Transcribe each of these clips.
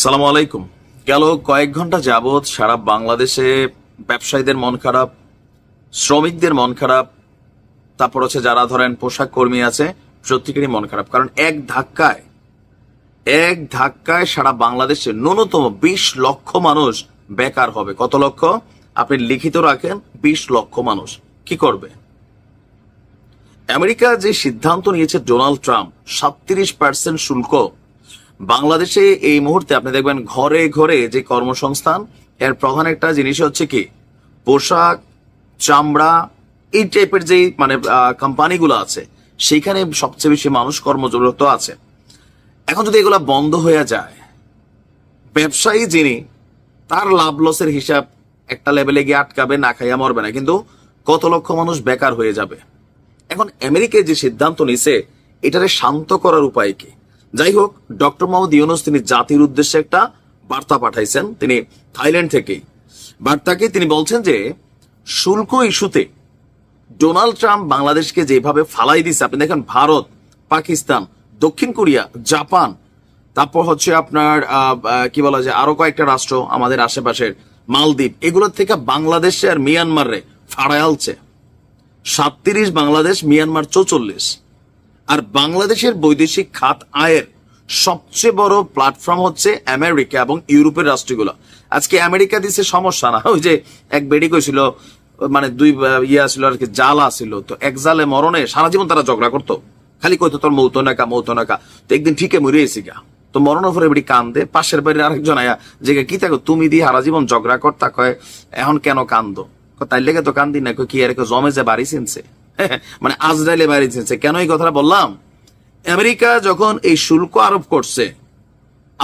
সালাম আলাইকুম। গেল কয়েক ঘণ্টা যাবৎ সারা বাংলাদেশে ব্যবসায়ীদের মন খারাপ, শ্রমিকদের মন খারাপ, তারপর হচ্ছে যারা ধরেন পোশাক কর্মী আছে, প্রত্যেকেরই মন খারাপ। কারণ এক ধাক্কায় এক ধাক্কায় সারা বাংলাদেশে ন্যূনতম বিশ লক্ষ মানুষ বেকার হবে। কত লক্ষ? আপনি লিখিত রাখেন, বিশ লক্ষ মানুষ। কি করবে? আমেরিকা যে সিদ্ধান্ত নিয়েছে ডোনাল্ড ট্রাম্প, সাতত্রিশ পার্সেন্ট শুল্ক বাংলাদেশে এই মুহূর্তে আপনি দেখবেন ঘরে ঘরে যে কর্মসংস্থান, এর প্রধান একটা জিনিস হচ্ছে কি? পোশাক, চামড়া, এই টাইপের যে মানে কোম্পানিগুলো আছে সেইখানে সবচেয়ে বেশি মানুষ কর্মজরত আছে। এখন যদি এগুলা বন্ধ হয়ে যায়, ব্যবসায়ী যিনি, তার লাভ লসের হিসাব একটা লেভেলে গিয়ে আটকাবে, না খাইয়া মরবে না। কিন্তু কত লক্ষ মানুষ বেকার হয়ে যাবে? এখন আমেরিকায় যে সিদ্ধান্ত নিছে, এটারে শান্ত করার উপায় কি? যাই হোক ডক্টর মোহাম্মদ ইউনুস তিনি জাতির উদ্দেশ্যে একটা বার্তা পাঠাইছেন। তিনি থাইল্যান্ড থেকেই। বার্তাকে তিনি বলছেন যে, শুল্ক ইস্যুতে ডোনাল্ড ট্রাম্প বাংলাদেশকে যেভাবে ফালাই দিছে আপনি দেখেন ভারত, পাকিস্তান, দক্ষিণ কোরিয়া, জাপান, তারপর হচ্ছে আপনার কি বলা যায়, আরও কয়েকটা রাষ্ট্র আমাদের আশেপাশের মালদ্বীপ, এগুলোর থেকে বাংলাদেশে আর মিয়ানমারে ফাড়ায় আলছে। সাতত্রিশ বাংলাদেশ, মিয়ানমার চৌচল্লিশ। আর বাংলাদেশের বৈদেশিক খাত আয়ের সবচেয়ে বড় প্ল্যাটফর্ম হচ্ছে আমেরিকা এবং ইউরোপের রাষ্ট্রগুলো। আজকে আমেরিকা দিছে সমস্যা না। ওই যে এক বেডি কইছিল মানে দুই ইয়া ছিল আর কি জালা ছিল। তো এক জালে মরণে সারা জীবন তারা ঝগড়া করতো। খালি কইতো, তোর মৌত নাকা মৌত নাকা। তো একদিন ঠিকই মরে এসি গা। তো মরণের পরে বেড়ি কান্দে, পাশের বাড়ির আরেকজন আয়া যে, কি থাকো তুমি দিয়ে সারা জীবন ঝগড়া করতা? কয়, এখন কেন কান্দো? তাই লেগে তো কান্দি না। কি আর জমে যে বাড়ি চিনছে মানে আজরাইলে বাড়ি চিনছে কেন এই কথাটা বললাম? আমেরিকা যখন এই শুল্ক আরোপ করছে,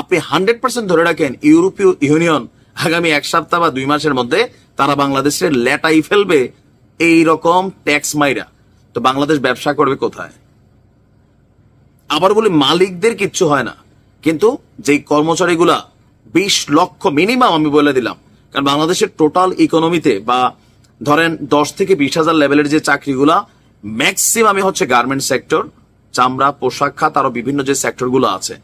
আপনি হান্ড্রেড পার্সেন্ট ধরে রাখেন ইউরোপীয় ইউনিয়ন আগামী এক সপ্তাহ বা দুই মাসের মধ্যে তারা বাংলাদেশের লেটাই ফেলবে এই রকম ট্যাক্স মাইরা। তো বাংলাদেশ ব্যবসা করবে কোথায়? আবার বলি, মালিকদের কিচ্ছু হয় না। কিন্তু যেই কর্মচারীগুলা বিশ লক্ষ মিনিমাম আমি বলে দিলাম, কারণ বাংলাদেশের টোটাল ইকোনমিতে বা ধরেন দশ থেকে বিশ হাজার লেভেলের যে চাকরিগুলা ম্যাক্সিমামই হচ্ছে গার্মেন্ট সেক্টর চামড়া, পোশাক খাত, আরও বিভিন্ন যে সেক্টরগুলো আছে।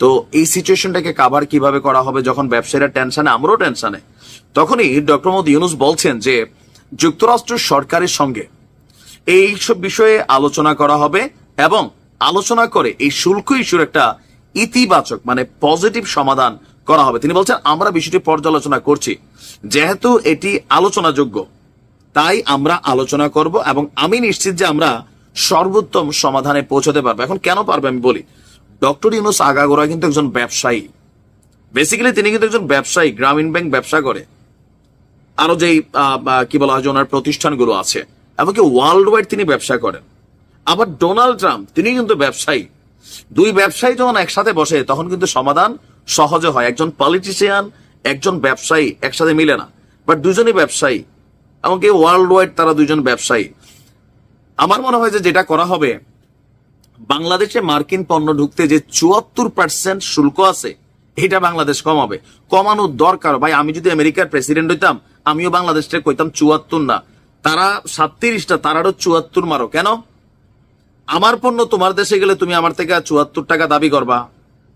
তো এই সিচুয়েশনটাকে কাভার কীভাবে করা হবে যখন ব্যবসায়ীরা টেনশনে আমরাও টেনশনে তখনই ডক্টর মোহাম্মদ ইউনুস বলছেন যে, যুক্তরাষ্ট্র সরকারের সঙ্গে এই সব বিষয়ে আলোচনা করা হবে এবং আলোচনা করে এই শুল্ক ইস্যুর একটা ইতিবাচক মানে পজিটিভ সমাধান করা হবে। তিনি বলছেন, আমরা বিষয়টি পর্যালোচনা করছি। যেহেতু এটি আলোচনাযোগ্য তাই আমরা আলোচনা করব এবং আমি নিশ্চিত যে আমরা সর্বোত্তম সমাধানে পৌঁছতে পারব। এখন কেন পারবে আমি বলি? ডক্টর ইউনুস আগাগোড়া কিন্তু একজন ব্যবসায়ী। বেসিক্যালি তিনি কিন্তু একজন ব্যবসায়ী, গ্রামীণ ব্যাংক ব্যবসা করে। আরও যেই কি বলা হয় যে ওনার প্রতিষ্ঠানগুলো আছে। এমনকি ওয়ার্ল্ড ওয়াইড তিনি ব্যবসা করেন। আবার ডোনাল্ড ট্রাম্প তিনি কিন্তু ব্যবসায়ী। দুই ব্যবসায়ী যখন একসাথে বসে, তখন কিন্তু সমাধান সহজে হয়। একজন পলিটিশিয়ান একজন ব্যবসায়ী, একসাথে মিলে না। বাট দুজনই ব্যবসায়ী। এমনকি ওয়ার্ল্ড ওয়াইড তারা দুজন ব্যবসায়ী। আমার মনে হয় যে যেটা করা হবে, বাংলাদেশে মার্কিন পণ্য ঢুকতে যে চুয়াত্তর পার্সেন্ট শুল্ক আছে, এটা বাংলাদেশ কমাবে। কমানোর দরকার। ভাই, আমি যদি আমেরিকার প্রেসিডেন্ট হইতাম, আমিও বাংলাদেশটা কইতাম চুয়াত্তর না। তারা সাতত্রিশটা, তারারও চুয়াত্তর মারো। কেন? আমার পণ্য তোমার দেশে গেলে তুমি আমার থেকে চুয়াত্তর টাকা দাবি করবা।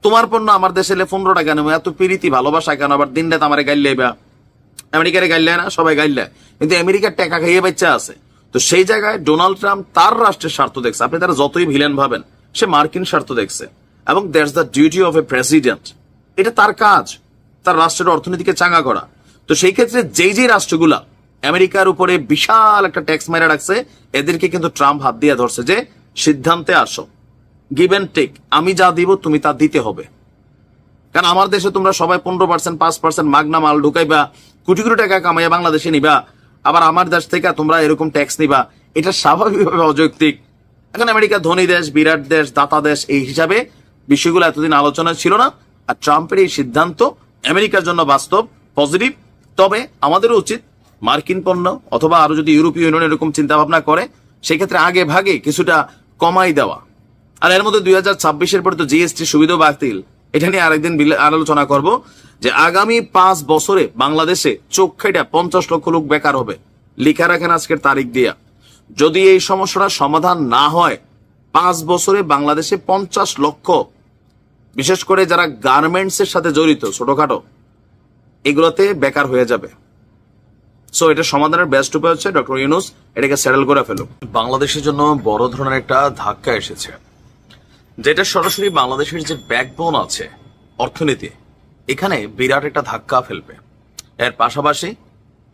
তোমার পণ্য আমার দেশে এলে পনেরো টাকা নেব। এত প্রীতি, ভালোবাসা কেন? আবার দিন রাত আমার গাইলে আমেরিকারে গাইলে না, সবাই গাইলে কিন্তু আমেরিকার টাকা খাইয়ে বাচ্চা আছে। তো সেই জায়গায় ডোনাল্ড ট্রাম্প তার রাষ্ট্রের স্বার্থ দেখছে। আপনি তারা যতই ভিলেন ভাবেন, সে মার্কিন স্বার্থ দেখছে। এবং that's the duty of a president এটা তার কাজ। তার রাষ্ট্রের অর্থনীতিকে চাঙ্গা করা। তো সেই ক্ষেত্রে যেই যেই রাষ্ট্রগুলা আমেরিকার উপরে বিশাল একটা ট্যাক্স মারা রাখছে, এদেরকে কিন্তু ট্রাম্প হাত দিয়ে ধরছে যে, সিদ্ধান্তে আসো। গিভ অ্যান্ড টেক আমি যা দিব, তুমি তা দিতে হবে। কারণ আমার দেশে তোমরা সবাই পনেরো পার্সেন্ট পাঁচ পার্সেন্ট মাগনা মাল ঢুকাইবা কোটি কোটি টাকা কামাইয়া বাংলাদেশে নিবা। আবার আমার দেশ থেকে তোমরা এরকম ট্যাক্স নিবা। এটা স্বাভাবিকভাবে অযৌক্তিক। এখন আমেরিকা ধনী দেশ, বিরাট দেশ, দাতা দেশ, এই হিসাবে বিষয়গুলো এতদিন আলোচনা ছিল না। আর ট্রাম্পের এই সিদ্ধান্ত আমেরিকার জন্য বাস্তব পজিটিভ তবে আমাদেরও উচিত মার্কিন পণ্য অথবা আরও যদি ইউরোপীয় ইউনিয়ন এরকম চিন্তা ভাবনা করে, সেক্ষেত্রে আগে ভাগে কিছুটা কমাই দেওয়া। আর এর মধ্যে দুই হাজার ছাব্বিশের পরে তো জিএসটি সুবিধা বাতিল। এটা নিয়ে আরেকদিন আলোচনা করব যে আগামী পাঁচ বছরে বাংলাদেশে চোখ খাইটা পঞ্চাশ লক্ষ লোক বেকার হবে। লিখা রাখেন আজকের তারিখ দিয়া। যদি এই সমস্যাটা সমাধান না হয়, পাঁচ বছরে বাংলাদেশে পঞ্চাশ লক্ষ, বিশেষ করে যারা গার্মেন্টস এর সাথে জড়িত, ছোটখাটো, এগুলোতে বেকার হয়ে যাবে। সো এটা সমাধানের বেস্ট উপায় হচ্ছে ডক্টর ইউনুস এটাকে সেটেল করে ফেলুক। বাংলাদেশের জন্য বড় ধরনের একটা ধাক্কা এসেছে। যেটা সরাসরি বাংলাদেশের যে ব্যাকবোন আছে, অর্থনীতি, এখানে বিরাট একটা ধাক্কা ফেলবে। এর পাশাপাশি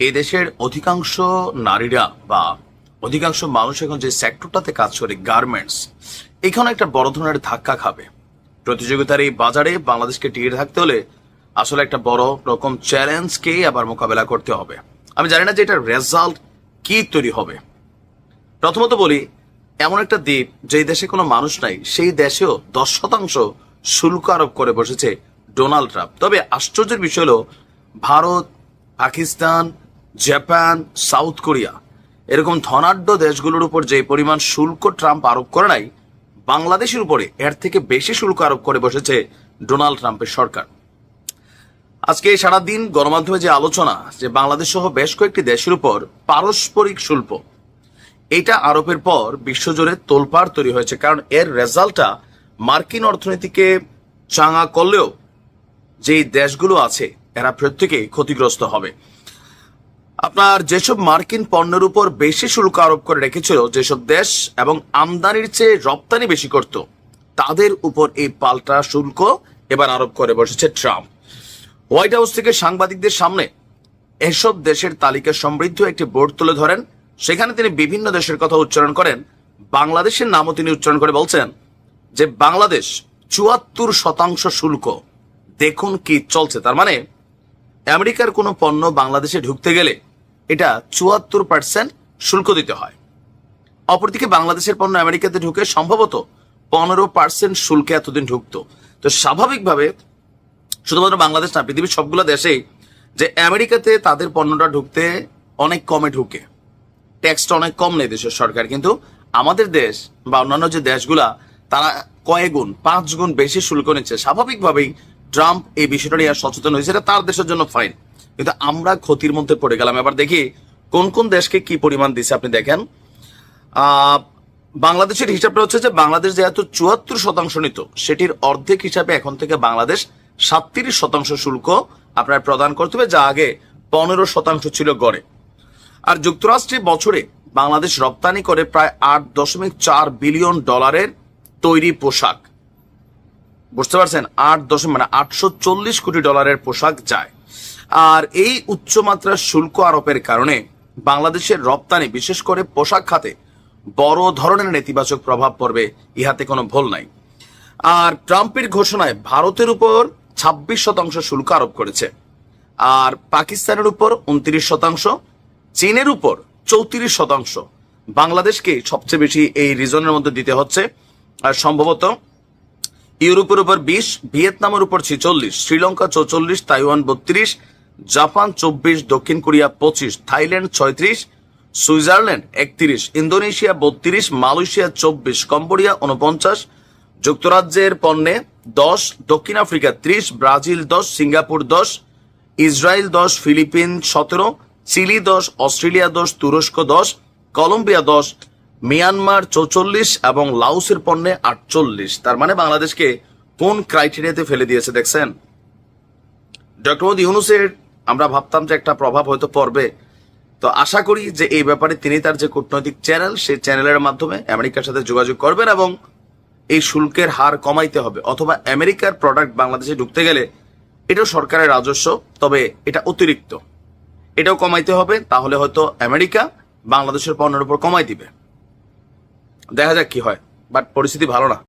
এই দেশের অধিকাংশ নারীরা বা অধিকাংশ মানুষ এখন যে সেক্টরটাতে কাজ করে গার্মেন্টস এখানে একটা বড় ধরনের ধাক্কা খাবে। প্রতিযোগিতার এই বাজারে বাংলাদেশকে টিকে থাকতে হলে আসলে একটা বড় রকম চ্যালেঞ্জকে আবার মোকাবেলা করতে হবে। আমি জানি না যে এটার রেজাল্ট কি তৈরি হবে। প্রথমত বলি এমন একটা দ্বীপ যেই দেশে কোনো মানুষ নাই, সেই দেশেও দশ শতাংশ শুল্ক আরোপ করে বসেছে ডোনাল্ড ট্রাম্প। তবে আশ্চর্যের বিষয় হলো, Bharat, Pakistan, Japan, South Korea, এরকম ধনাঢ্য দেশগুলোর উপর যে পরিমাণ শুল্ক ট্রাম্প আরোপ করে নাই, বাংলাদেশের উপরে এর থেকে বেশি শুল্ক আরোপ করে বসেছে ডোনাল্ড ট্রাম্পের সরকার। আজকে সারাদিন গণমাধ্যমে যে আলোচনা, যে বাংলাদেশ সহ বেশ কয়েকটি দেশের উপর পারস্পরিক শুল্ক এটা আরোপের পর বিশ্বজুড়ে তোলপাড় তৈরি হয়েছে, কারণ এর রেজাল্টটা মার্কিন অর্থনীতিকে চাঙা করলেও যেই দেশগুলো আছে, এরা প্রত্যেকেই ক্ষতিগ্রস্ত হবে। আপনার যেসব মার্কিন পণ্যের উপর বেশি শুল্ক আরোপ করে রেখেছিল, যেসব দেশ এবং আমদানির চেয়ে রপ্তানি বেশি করত, তাদের উপর এই পাল্টা শুল্ক এবার আরোপ করে বসেছে ট্রাম্প। হোয়াইট হাউস থেকে সাংবাদিকদের সামনে এসব দেশের তালিকা সমৃদ্ধ একটি বোর্ড তুলে ধরেন। সেখানে তিনি বিভিন্ন দেশের কথা উচ্চারণ করেন। বাংলাদেশের নামও তিনি উচ্চারণ করে বলছেন যে, বাংলাদেশ চুয়াত্তর শতাংশ শুল্ক। দেখুন কি চলছে। তার মানে আমেরিকার কোনো পণ্য বাংলাদেশে ঢুকতে গেলে এটা চুয়াত্তর পার্সেন্ট শুল্ক দিতে হয়। অপরদিকে বাংলাদেশের পণ্য আমেরিকাতে ঢুকে সম্ভবত পনেরো পার্সেন্ট শুল্কে এতদিন ঢুকতো। তো স্বাভাবিকভাবে শুধুমাত্র বাংলাদেশ না, পৃথিবীর সবগুলো দেশেই যে আমেরিকাতে তাদের পণ্যটা ঢুকতে অনেক কমে ঢুকে। ট্যাক্সটা অনেক কম নেই দেশের সরকার। কিন্তু আমাদের দেশ বা অন্যান্য যে দেশগুলা, তারা কয়েক গুণ, পাঁচ গুণ বেশি শুল্ক নিচ্ছে। স্বাভাবিকভাবেই ট্রাম্প এই বিষয়টা নিয়ে সচেতন হয়েছে, এটা তার দেশের জন্য ফাইন কিন্তু আমরা ক্ষতির মধ্যে পড়ে গেলাম। এবার দেখি কোন কোন দেশকে কি পরিমাণ দিছে আপনি দেখেন। বাংলাদেশের হিসাবটা হচ্ছে যে বাংলাদেশ যেহেতু চুয়াত্তর শতাংশ নিত, সেটির অর্ধেক হিসাবে এখন থেকে বাংলাদেশ সাতত্রিশ শতাংশ শুল্ক আপনার প্রদান করতে হবে, যা আগে পনেরো শতাংশ ছিল গড়ে। আর যুক্তরাষ্ট্রে বছরে বাংলাদেশ রপ্তানি করে প্রায় আট দশমিক চার বিলিয়ন ডলারের তৈরি পোশাক। বুঝতে পারছেন? আট দশমিক মানে আটশো চল্লিশ কোটি ডলারের পোশাক যায়। আর এই উচ্চমাত্রার শুল্ক আরোপের কারণে বাংলাদেশের রপ্তানি, বিশেষ করে পোশাক খাতে, বড় ধরনের নেতিবাচক প্রভাব পড়বে, ইহাতে কোনো ভুল নাই। আর ট্রাম্পের ঘোষণায় ভারতের উপর ছাব্বিশ শতাংশ শুল্ক আরোপ করেছে। আর পাকিস্তানের উপর উনত্রিশ শতাংশ চীনের উপর চৌত্রিশ শতাংশ। বাংলাদেশকে সবচেয়ে বেশি এই রিজনের মধ্যে দিতে হচ্ছে। আর সম্ভবত ইউরোপের উপর বিশ, ভিয়েতনামের উপর ছিচল্লিশ, শ্রীলঙ্কা চৌচল্লিশ, তাইওয়ান বত্রিশ, জাপান চব্বিশ, দক্ষিণ কোরিয়া পঁচিশ, থাইল্যান্ড ছয়ত্রিশ, সুইজারল্যান্ড একত্রিশ, ইন্দোনেশিয়া বত্রিশ, মালয়েশিয়া চব্বিশ, কম্বোডিয়া উনপঞ্চাশ যুক্তরাজ্যের পণ্যে দশ, দক্ষিণ আফ্রিকা ত্রিশ, ব্রাজিল দশ, সিঙ্গাপুর দশ, ইসরায়েল দশ, ফিলিপিন সতেরো চিলি দশ, অস্ট্রেলিয়া দশ, তুরস্ক দশ, কলম্বিয়া দশ, মিয়ানমার চৌচল্লিশ এবং লাউসের পণ্যে আটচল্লিশ। তার মানে বাংলাদেশকে কোন ক্রাইটেরিয়াতে ফেলে দিয়েছে দেখছেন? ডক্টর মোদী ইউনুসের আমরা ভাবতাম যে একটা প্রভাব হয়তো পড়বে। তো আশা করি যে এই ব্যাপারে তিনি তার যে কূটনৈতিক চ্যানেল, সেই চ্যানেলের মাধ্যমে আমেরিকার সাথে যোগাযোগ করবেন এবং এই শুল্কের হার কমাইতে হবে। অথবা আমেরিকার প্রোডাক্ট বাংলাদেশে ঢুকতে গেলে এটাও সরকারের রাজস্ব, তবে এটা অতিরিক্ত। এটাও কমাইতে হবে, তাহলে হয়তো আমেরিকা বাংলাদেশের পণ্যের উপর কমাই দিবে। দেখা যাক কি হয় বাট পরিস্থিতি ভালো না।